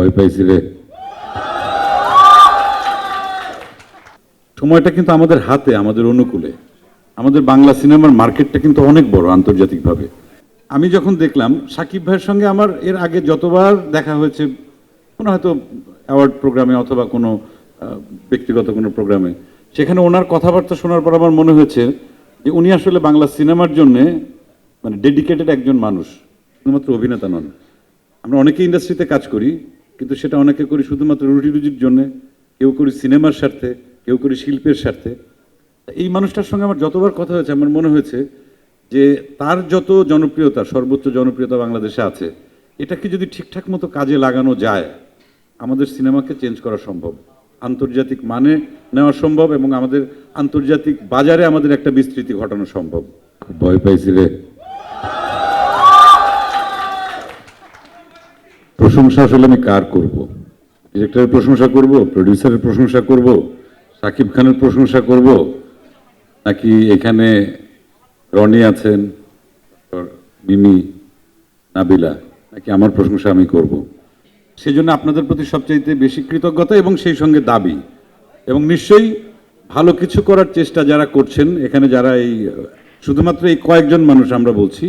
ভয় পাইছি রে সময়টা কিন্তু আমাদের হাতে, আমাদের অনুকূলে। আমাদের বাংলা সিনেমার মার্কেটটা কিন্তু অনেক বড় আন্তর্জাতিকভাবে। আমি যখন দেখলাম, সাকিব ভাইয়ের সঙ্গে আমার এর আগে যতবার দেখা হয়েছে, কোনো হয়তো অ্যাওয়ার্ড প্রোগ্রামে অথবা কোনো ব্যক্তিগত কোনো প্রোগ্রামে, সেখানে ওনার কথাবার্তা শোনার পর আমার মনে হয়েছে যে উনি আসলে বাংলা সিনেমার জন্যে মানে ডেডিকেটেড একজন মানুষ, শুধুমাত্র অভিনেতা নন। আমরা অনেকে ইন্ডাস্ট্রিতে কাজ করি কিন্তু সেটা অনেকে করি শুধুমাত্র রুটি রুজির জন্যে, কেউ করি সিনেমার স্বার্থে, কেউ করি শিল্পের স্বার্থে। এই মানুষটার সঙ্গে আমার যতবার কথা হয়েছে, আমার মনে হয়েছে যে তার যত জনপ্রিয়তা, সর্বোচ্চ জনপ্রিয়তা বাংলাদেশে আছে, এটাকে যদি ঠিকঠাক মতো কাজে লাগানো যায়, আমাদের সিনেমাকে চেঞ্জ করা সম্ভব। আন্তর্জাতিক মানে নেওয়া সম্ভব এবং আমাদের আন্তর্জাতিক বাজারে আমাদের একটা বিস্তৃতি ঘটানো সম্ভব। ভয় পাইছি প্রশংসা আসলে আমি কার করব? ডিরেক্টরের প্রশংসা করব? প্রডিউসারের প্রশংসা করব? সাকিব খানের প্রশংসা করব? নাকি এখানে রনি আছেন? মিমি, নাবিলা, নাকি আমার প্রশংসা আমি করব? সেই জন্য আপনাদের প্রতি সবচাইতে বেশি কৃতজ্ঞতা এবং সেই সঙ্গে দাবি। এবং নিশ্চয়ই ভালো কিছু করার চেষ্টা যারা করছেন, এখানে যারা এই, শুধুমাত্র এই কয়েকজন মানুষ আমরা বলছি,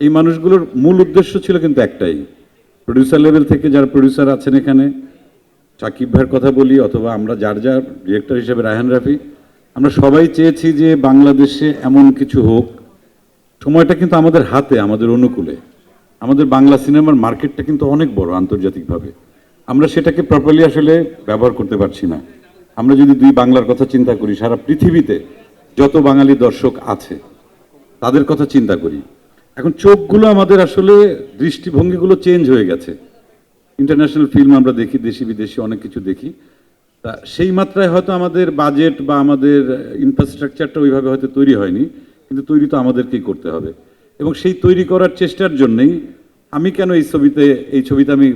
এই মানুষগুলোর মূল উদ্দেশ্য ছিল কিন্তু একটাই প্রডিউসার লেভেল থেকে যারা প্রডিউসার আছেন এখানে, সাকিব ভাইয়ের কথা বলি অথবা আমরা যার যার ডিরেক্টর হিসেবে রায়হান রাফি, আমরা সবাই চেয়েছি যে বাংলাদেশে এমন কিছু হোক। সময়টা কিন্তু আমাদের হাতে, আমাদের অনুকূলে। আমাদের বাংলা সিনেমার মার্কেটটা কিন্তু অনেক বড় আন্তর্জাতিকভাবে। আমরা সেটাকে প্রপারলি আসলে ব্যবহার করতে পারছি না। আমরা যদি দুই বাংলার কথা চিন্তা করি, সারা পৃথিবীতে যত বাঙালি দর্শক আছে, তাদের কথা চিন্তা করি। এখন চোখগুলো আমাদের আসলে দৃষ্টিভঙ্গিগুলো চেঞ্জ হয়ে গেছে। ইন্টারন্যাশনাল ফিল্ম আমরা দেখি, দেশি বিদেশি অনেক কিছু দেখি। তা সেই মাত্রায় হয়তো আমাদের বাজেট বা আমাদের ইনফ্রাস্ট্রাকচারটা ওইভাবে হয়তো তৈরি হয়নি, কিন্তু তৈরি তো আমাদেরকেই করতে হবে। এবং সেই তৈরি করার চেষ্টার জন্যেই আমি কেন এই ছবিতে এই ছবিতে আমি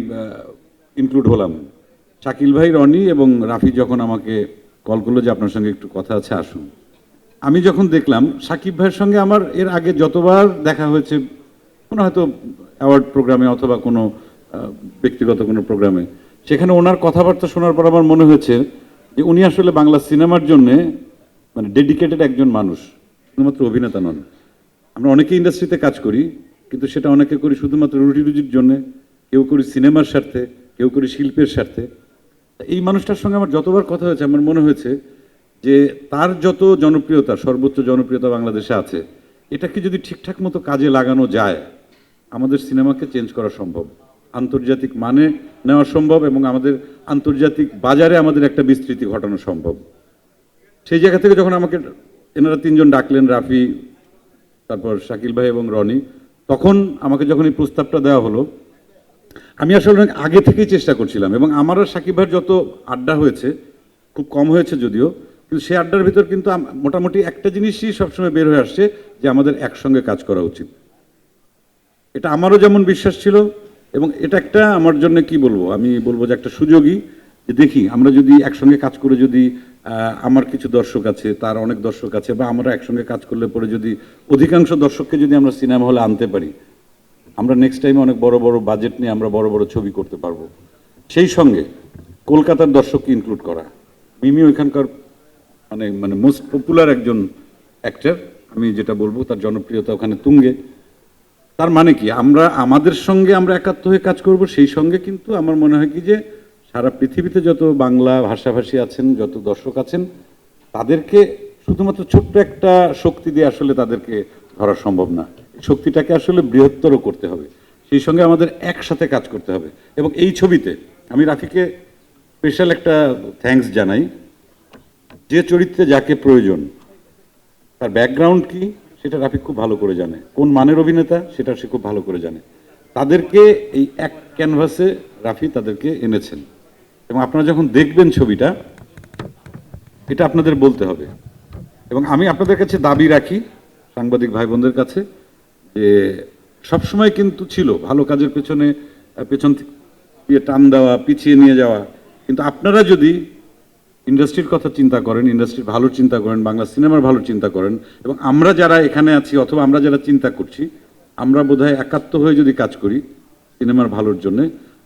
ইনক্লুড হলাম? শাকিল ভাই, রনি এবং রাফি যখন আমাকে কল করল যে আপনার সঙ্গে একটু কথা আছে, আসুন। আমি যখন দেখলাম, সাকিব ভাইয়ের সঙ্গে আমার এর আগে যতবার দেখা হয়েছে, কোনো হয়তো অ্যাওয়ার্ড প্রোগ্রামে অথবা কোনো ব্যক্তিগত কোনো প্রোগ্রামে, সেখানে ওনার কথাবার্তা শোনার পর আমার মনে হয়েছে যে উনি আসলে বাংলা সিনেমার জন্যে মানে ডেডিকেটেড একজন মানুষ, শুধুমাত্র অভিনেতা নন। আমরা অনেকে ইন্ডাস্ট্রিতে কাজ করি, কিন্তু সেটা অনেকে করি শুধুমাত্র রুটি রুজির জন্যে, কেউ করি সিনেমার স্বার্থে, কেউ করি শিল্পের স্বার্থে। এই মানুষটার সঙ্গে আমার যতবার কথা হয়েছে, আমার মনে হয়েছে যে তার যত জনপ্রিয়তা, সর্বোচ্চ জনপ্রিয়তা বাংলাদেশে আছে, এটাকে যদি ঠিকঠাক মতো কাজে লাগানো যায়, আমাদের সিনেমাকে চেঞ্জ করা সম্ভব। আন্তর্জাতিক মানে নেওয়া সম্ভব এবং আমাদের আন্তর্জাতিক বাজারে আমাদের একটা বিস্তৃতি ঘটানো সম্ভব। সেই জায়গা থেকে যখন আমাকে এনারা তিনজন ডাকলেন, রাফি, তারপর শাকিল ভাই এবং রনি, তখন আমাকে যখন এই প্রস্তাবটা দেওয়া হলো, আমি আসলে অনেক আগে থেকেই চেষ্টা করছিলাম এবং আমার আর সাকিব ভাইয়ের যত আড্ডা হয়েছে, খুব কম হয়েছে যদিও কিন্তু সেই আড্ডার ভিতর কিন্তু মোটামুটি একটা জিনিসই সবসময় বের হয়ে আসছে যে আমাদের একসঙ্গে কাজ করা উচিত। এটা আমারও যেমন বিশ্বাস ছিল এবং এটা একটা আমার জন্য কি বলব? আমি বলব যে একটা সুযোগই যে দেখি, আমরা যদি একসঙ্গে কাজ করে যদি আমার কিছু দর্শক আছে, তার অনেক দর্শক আছে বা আমরা একসঙ্গে কাজ করলে পরে যদি অধিকাংশ দর্শককে যদি আমরা সিনেমা হলে আনতে পারি, আমরা নেক্সট টাইমে অনেক বড় বড় বাজেট নিয়ে আমরা বড় বড় ছবি করতে পারব। সেই সঙ্গে কলকাতার দর্শককে ইনক্লুড করা। মিমি ওইখানকার মানে মানে মোস্ট পপুলার একজন অ্যাক্টার আমি যেটা বলব, তার জনপ্রিয়তা ওখানে তুঙ্গে। তার মানে কি? আমরা, আমাদের সঙ্গে আমরা একাত্ম হয়ে কাজ করব, সেই সঙ্গে কিন্তু আমার মনে হয় কি যে, সারা পৃথিবীতে যত বাংলা ভাষাভাষী আছেন, যত দর্শক আছেন, তাদেরকে শুধুমাত্র ছোট্ট একটা শক্তি দিয়ে আসলে তাদেরকে ধরা সম্ভব না। শক্তিটাকে আসলে বৃহত্তর করতে হবে। সেই সঙ্গে আমাদের একসাথে কাজ করতে হবে। এবং এই ছবিতে আমি রাফিকে স্পেশাল একটা থ্যাঙ্কস জানাই। যে চরিত্রে যাকে প্রয়োজন, তার ব্যাকগ্রাউন্ড কি, সেটা রাফিক খুব ভালো করে জানে। কোন মানের অভিনেতা, সেটা সে খুব ভালো করে জানে। তাদেরকে এই এক ক্যানভাসে রাফি তাদেরকে এনেছেন। এবং আপনারা যখন দেখবেন ছবিটা, এটা আপনাদের বলতে হবে। এবং আমি আপনাদের কাছে দাবি রাখি, সাংবাদিক ভাই বোনদের কাছে, যে সবসময় কিন্তু ছিল ভালো কাজের পেছনে পেছন দিয়ে টান দেওয়া, পিছিয়ে নিয়ে যাওয়া। কিন্তু আপনারা যদি ইন্ডাস্ট্রির কথা চিন্তা করেন, ইন্ডাস্ট্রির ভালো চিন্তা করেন, বাংলা সিনেমার ভালো চিন্তা করেন, এবং আমরা যারা এখানে আছি অথবা আমরা যারা চিন্তা করছি, আমরা বোধহয় একাত্ম হয়ে যদি কাজ করি সিনেমার ভালোর জন্য,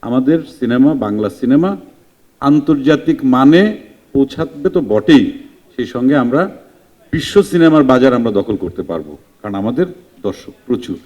আমাদের সিনেমা, বাংলা সিনেমা আন্তর্জাতিক মানে পৌঁছাবে তো বটেই। সেই সঙ্গে আমরা বিশ্ব সিনেমার বাজার আমরা দখল করতে পারব, কারণ আমাদের দর্শক প্রচুর।